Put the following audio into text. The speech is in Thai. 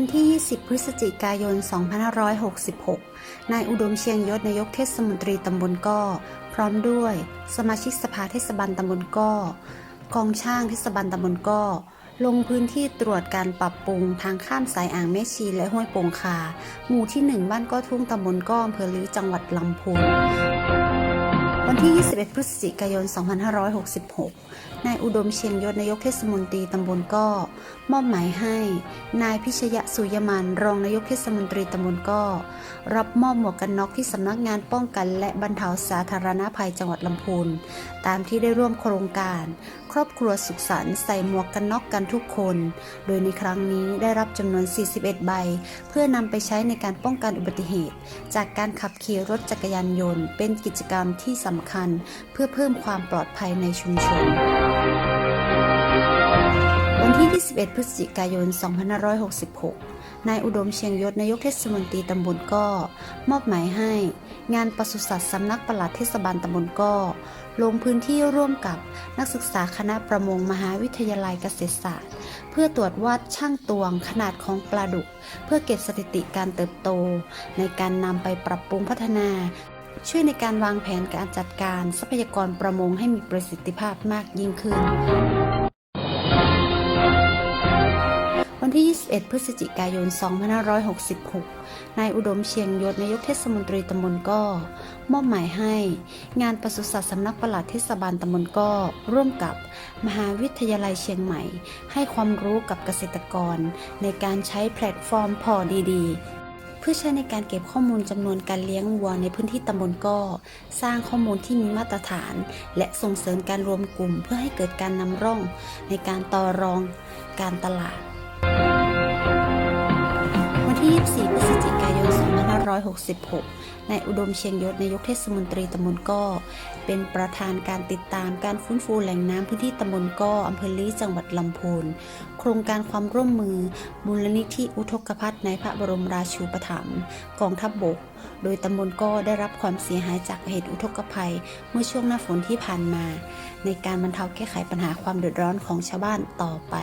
ันที่ 20 พฤศจิกายน 2566 นายอุดมเชียงยศนายกเทศมนตรีตำบลก้อ พร้อมด้วยสมาชิกสภาเทศบาลตำบลก้อกองช่างเทศบาลตำบลก้อลงพื้นที่ตรวจการปรับปรุงทางข้ามสายอ่างแม่ชีและห้วยโป่งคา หมู่ที่ 1 บ้านก้อทุ่งตำบลก้ออำเภอลือจังหวัดลำพูน วันที่ 21 พฤศจิกายน 2566 นายอุดมเชียงยศนายกเทศมนตรีตำบลก้อมอบหมายให้ นายพิชยะสุยมันรองนายกเทศมนตรีตำบลก้อรับมอบหมวกกันน็อกที่สำนักงานป้องกันและบรรเทาสาธารณภัยจังหวัดลำพูน ตามที่ได้ร่วมโครงการ ครอบครัวสุขสันต์ใส่หมวกกันน็อกกันทุกคน โดยในครั้งนี้ได้รับจำนวน 41 ใบ เพื่อนำไปใช้ในการป้องกันอุบัติเหตุ จากการขับขี่รถจักรยานยนต์ เป็นกิจกรรมที่สำคัญ เพื่อเพิ่มความปลอดภัยในชุมชน ที่ 21 พฤศจิกายน 2566 นายอุดมเชียงยศนายกเทศมนตรีตำบลก้อมอบหมายให้ งานปศุสัตว์สำนักปลัดเทศบาลตำบลก้อลงพื้นที่ร่วมกับนักศึกษาคณะประมงมหาวิทยาลัยเกษตรศาสตร์ เพื่อตรวจวัดช่างตวงขนาดของปลาดุก เพื่อเก็บสถิติการเติบโต ในการนำไปปรับปรุงพัฒนาช่วยในการวางแผนการจัดการทรัพยากรประมงให้มีประสิทธิภาพมากยิ่งขึ้น วันที่ 21 พฤศจิกายน 2566 นายอุดมเชียงยศนายกเทศมนตรีตำบลก้อมอบหมายให้ งานปศุสัตว์สำนักปลัดเทศบาลตำบลก้อร่วมกับมหาวิทยาลัยเชียงใหม่ ให้ความรู้กับเกษตรกร ในการใช้แพลตฟอร์มพอดีๆเพื่อใช้ในการเก็บข้อมูลจำนวนการเลี้ยงวัวในพื้นที่ตำบลก้อสร้างข้อมูลที่มีมาตรฐาน และส่งเสริมการรวมกลุ่มเพื่อให้เกิดการนำร่องในการต่อรองการตลาด 24 พฤศจิกายน 2566 นายอุดมเชียงยศนายกเทศมนตรีตำบลก้อ เป็นประธานการติดตามการฟื้นฟูแหล่งน้ำพื้นที่ตำบลก้ออำเภอลีจังหวัดลำพูน โครงการความร่วมมือ มูลนิธิอุทกภัทในพระบรมราชูปถัมภ์กองทัพบบก โดยตำบลก้อได้รับความเสียหายจากเหตุอุทกภัย เมื่อช่วงหน้าฝนที่ผ่านมา ในการบรรเทาแก้ไขปัญหาความเดือดร้อนของชาวบ้านต่อไป